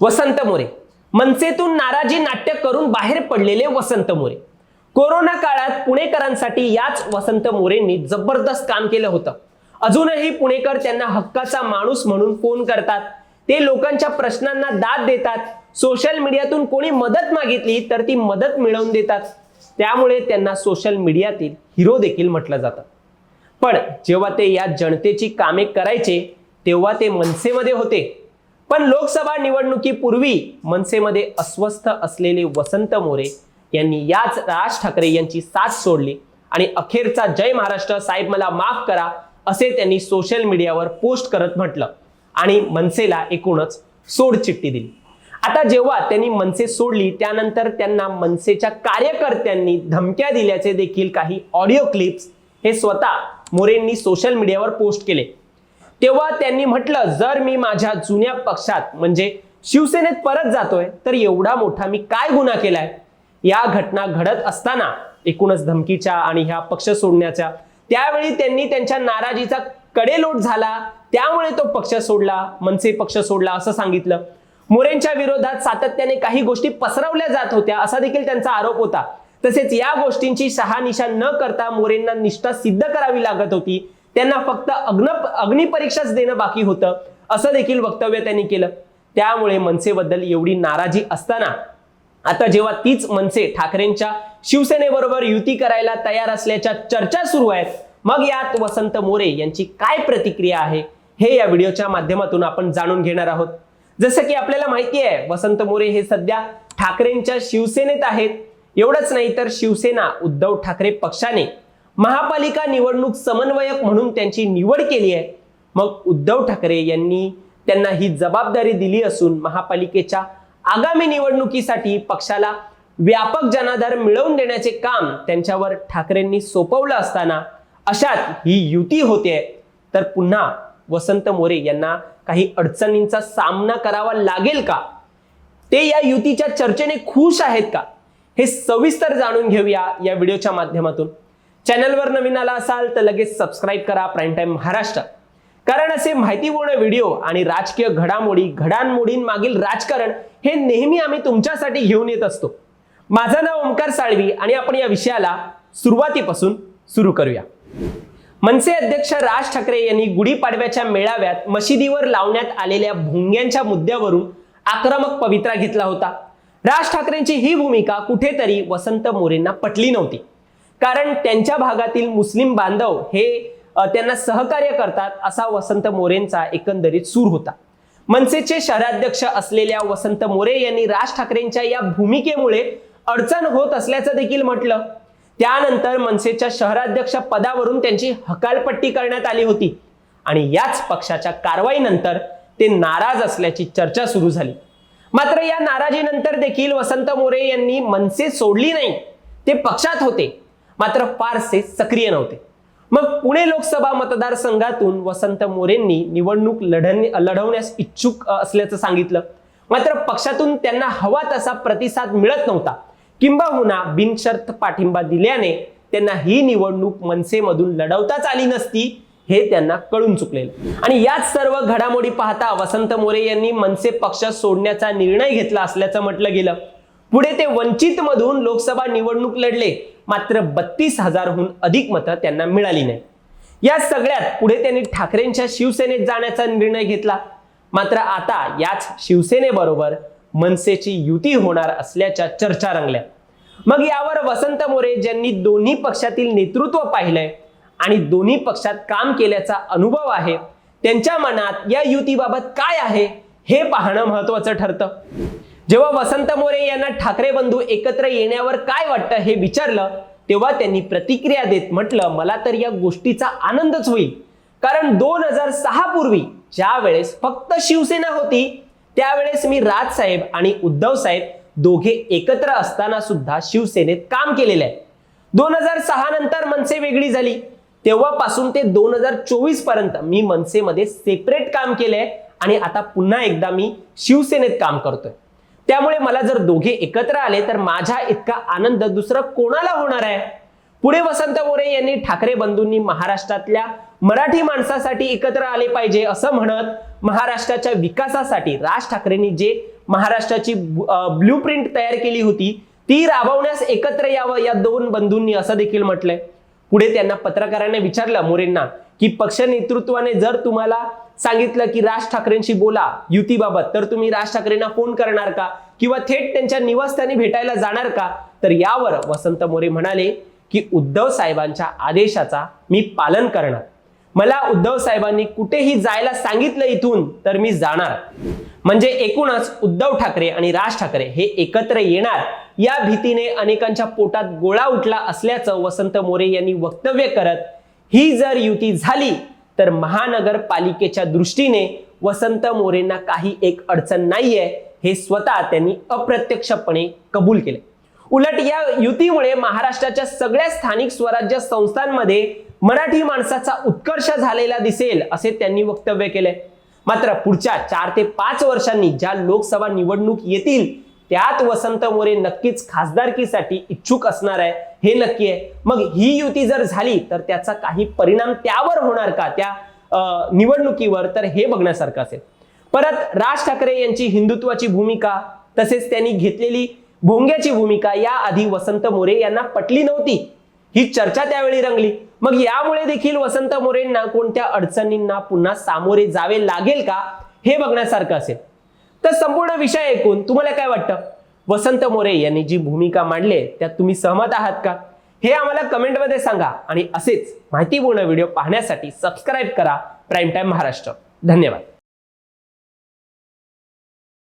वसंत मोरे. मनसेतून नाराजी नाट्य करून बाहेर पडलेले वसंत मोरे. कोरोना काळात पुणेकरांसाठी याच वसंत मोरेंनी जबरदस्त काम केलं होतं. अजूनही पुणेकर त्यांना हक्काचा माणूस म्हणून फोन करतात. ते लोकांच्या प्रश्नांना दाद देतात. सोशल मीडियातून कोणी मदत मागितली तर ती मदत मिळवून देतात. त्यामुळे त्यांना सोशल मीडियातील हिरो देखील म्हटलं जातं. पण जेव्हा ते या जनतेची कामे करायचे तेव्हा ते मनसेमध्ये होते. पण लोकसभा निवडणुकीपूर्वी मनसेमध्ये अस्वस्थ असलेले वसंत मोरे यांनी याच राज ठाकरे यांची साथ सोडली आणि अखेरचा जय महाराष्ट्र साहेब मला माफ करा असे त्यांनी सोशल मीडियावर पोस्ट करत म्हटलं आणि मनसेला एकूणच सोड चिठ्ठी दिली. आता जेव्हा त्यांनी मनसे सोडली त्यानंतर त्यांना मनसेच्या कार्यकर्त्यांनी धमक्या दिल्याचे देखील काही ऑडिओ क्लिप्स हे स्वतः मोरेंनी सोशल मीडियावर पोस्ट केले. तेव्हा त्यांनी म्हटलं जर मी माझ्या जुन्या पक्षात म्हणजे शिवसेनेत परत जातोय तर एवढा मोठा मी काय गुन्हा केलाय? या घटना घडत असताना एकूणच धमकीच्या आणि ह्या पक्ष सोडण्याच्या त्यावेळी त्यांनी त्यांच्या नाराजीचा कडेलोट झाला. त्यामुळे तो पक्ष सोडला मनसे पक्ष सोडला असं सांगितलं. मोरेंच्या विरोधात सातत्याने काही गोष्टी पसरवल्या जात होत्या असा देखील त्यांचा आरोप होता. तसेच या गोष्टींची शहानिशा न करता मोरेंना निष्ठा सिद्ध करावी लागत होती. त्यांना फक्त अग्न अग्निपरीक्षाच देणं बाकी होतं. असं देखील वक्तव्य त्यांनी केलं. त्यामुळे मनसेबद्दल एवढी नाराजी असताना आता जेव्हा तीच मनसे ठाकरेंच्या शिवसेनेबरोबर युती करायला तयार असल्याच्या चर्चा सुरू आहेत मग यात वसंत मोरे यांची काय प्रतिक्रिया आहे हे या व्हिडिओच्या माध्यमातून आपण जाणून घेणार आहोत. जसं की आपल्याला माहिती आहे वसंत मोरे हे सध्या ठाकरेंच्या शिवसेनेत आहेत. एवढंच नाही तर शिवसेना उद्धव ठाकरे पक्षाने महापालिका निवडणूक समन्वयक म्हणून त्यांची निवड केली आहे. मग उद्धव ठाकरे यांनी त्यांना ही जबाबदारी दिली असून महापालिकेच्या आगामी निवडणुकीसाठी पक्षाला व्यापक जनाधार मिळवून देण्याचे काम त्यांच्यावर ठाकरेंनी सोपवलं असताना अशात ही युती होते. तर पुन्हा वसंत मोरे यांना काही अडचणींचा सामना करावा लागेल का? ते या युतीच्या चर्चेने खुश आहेत का? हे सविस्तर जाणून घेऊया या व्हिडिओच्या माध्यमातून. चॅनलवर नवीन आला असाल तर लगेच सबस्क्राईब करा प्राईम टाईम महाराष्ट्र. कारण असे माहितीपूर्ण व्हिडिओ आणि राजकीय घडामोडी घडामोडींमागील राजकारण हे नेहमी आम्ही तुमच्यासाठी घेऊन येत असतो. माझं नाव ओमकार साळवी आणि आपण या विषयाला सुरुवातीपासून सुरू करूया. मनसे अध्यक्ष राज ठाकरे यांनी गुढीपाडव्याच्या मेळाव्यात मशिदीवर लावण्यात आलेल्या भोंग्यांच्या मुद्द्यावरून आक्रमक पवित्रा घेतला होता. राज ठाकरेंची ही भूमिका कुठेतरी वसंत मोरेंना पटली नव्हती. कारण त्यांच्या भागातील मुस्लिम बांधव हे त्यांना सहकार्य करतात असा वसंत मोरेंचा एकंदरीत सूर होता. मनसेचे शहराध्यक्ष असलेल्या वसंत मोरे यांनी राज ठाकरेंच्या या भूमिकेमुळे अडचण होत असल्याचं देखील म्हटलं. त्यानंतर मनसेच्या शहराध्यक्ष पदावरून त्यांची हकालपट्टी करण्यात आली होती. आणि याच पक्षाच्या कारवाईनंतर ते नाराज असल्याची चर्चा सुरू झाली. मात्र या नाराजीनंतर देखील वसंत मोरे यांनी मनसे सोडली नाही. ते पक्षात होते. मात्र फारसे सक्रिय नव्हते. मग पुणे लोकसभा मतदारसंघातून वसंत मोरेंनी निवडणूक लढणे लढवण्यास इच्छुक असल्याचं सांगितलं. मात्र पक्षातून त्यांना हवा तसा प्रतिसाद मिळत नव्हता. किंबहुना बिनशर्त पाठिंबा दिल्याने त्यांना ही निवडणूक मनसेमधून लढवताच आली नसती हे त्यांना कळून चुकलेलं. आणि याच सर्व घडामोडी पाहता वसंत मोरे यांनी मनसे पक्ष सोडण्याचा निर्णय घेतला असल्याचं म्हटलं गेलं. पुढे ते वंचित मधून लोकसभा निवडणूक लढले. मात्र बत्तीस हजारहून अधिक मतं त्यांना मिळाली नाही. या सगळ्यात पुढे त्यांनी ठाकरेंच्या शिवसेनेत जाण्याचा निर्णय घेतला. मात्र आता याच शिवसेनेबरोबर मनसेची युती होणार असल्याच्या चर्चा रंगल्या. मग यावर वसंत मोरे ज्यांनी दोन्ही पक्षातील नेतृत्व पाहिलंय आणि दोन्ही पक्षात काम केल्याचा अनुभव आहे त्यांच्या मनात या युतीबाबत काय आहे हे पाहणं महत्वाचं ठरतं. जेव्हा वसंत मोरे यांना ठाकरे बंधू एकत्र येण्यावर काय वाटतं हे विचारलं तेव्हा त्यांनी प्रतिक्रिया देत म्हटलं मला तर या गोष्टीचा आनंदच होईल. कारण दोन हजार सहा पूर्वी ज्या वेळेस फक्त शिवसेना होती त्यावेळेस मी राजसाहेब आणि उद्धव साहेब दोघे एकत्र असताना सुद्धा शिवसेनेत काम केलेलं आहे. दोन हजार सहा नंतर मनसे वेगळी झाली. तेव्हापासून ते दोन हजार चोवीसपर्यंत मी मनसेमध्ये सेपरेट काम केलंय आणि आता पुन्हा एकदा मी शिवसेनेत काम करतोय. त्यामुळे मला जर दोघे एकत्र आले तर माझ्या इतका आनंद दुसरा कोणाला होणार आहे? पुढे वसंत मोरे यांनी ठाकरे बंधूंनी महाराष्ट्रातल्या मराठी माणसासाठी एकत्र आले पाहिजे असं म्हणत महाराष्ट्राच्या विकासासाठी राज ठाकरेंनी जे महाराष्ट्राची ब्ल्यू प्रिंट तयार केली होती ती राबवण्यास एकत्र यावं या दोन बंधूंनी असं देखील म्हटलंय. पुढे त्यांना पत्रकारांनी विचारलं मोरेंना की पक्ष नेतृत्वाने जर तुम्हाला सांगितलं की राज ठाकरेंशी बोला युतीबाबत तर तुम्ही राज ठाकरेंना फोन करणार का? किंवा थेट त्यांच्या निवासस्थानी भेटायला जाणार का? तर यावर वसंत मोरे म्हणाले की उद्धव साहेबांच्या आदेशाचा मी पालन करणार. मला उद्धव साहेबांनी कुठेही जायला सांगितलं इथून तर मी जाणार. म्हणजे एकूणच उद्धव ठाकरे आणि राज ठाकरे हे एकत्र येणार. या भीतीने अनेकांच्या पोटात गोळा उठला असल्याचं वसंत मोरे यांनी वक्तव्य करत ही जर युती झाली तर महानगरपालिकेच्या दृष्टीने वसंत मोरेंना काही एक अडचण नाहीये हे स्वतः त्यांनी अप्रत्यक्षपणे कबूल केले उलट या युतीमुळे महाराष्ट्राच्या सगळ्या स्थानिक स्वराज्य संस्थांमध्ये मराठी माणसाचा उत्कर्ष झालेला दिसेल असे त्यांनी वक्तव्य केले मात्र पुढच्या चार ते पाच वर्षांनी ज्या लोकसभा निवडणूक येतील त्यात वसंत मोरे नक्कीच खासदारकीसाठी इच्छुक असणार आहे. हे नक्की आहे. मग ही युती जर झाली तर त्याचा काही परिणाम त्यावर होणार का? त्या निवडणुकीवर तर हे बघण्यासारखं असेल. परत राज ठाकरे यांची हिंदुत्वाची भूमिका तसेच त्यांनी घेतलेली भोंग्याची भूमिका या आधी वसंत मोरे यांना पटली नव्हती. ही चर्चा त्यावेळी रंगली. मग यामुळे देखील वसंत मोरेंना कोणत्या अडचणींना पुन्हा सामोरे जावे लागेल का? हे बघण्यासारखं असेल. तर संपूर्ण विषय ऐकून तुम्हाला काय वाटतं? वसंत मोरे यांनी जी भूमिका मांडली आहे, त्यात तुम्ही सहमत आहात का? हे आम्हाला कमेंटमध्ये सांगा आणि असेच माहितीपूर्ण व्हिडिओ पाहण्यासाठी सबस्क्राईब करा. Prime time Maharashtra. धन्यवाद.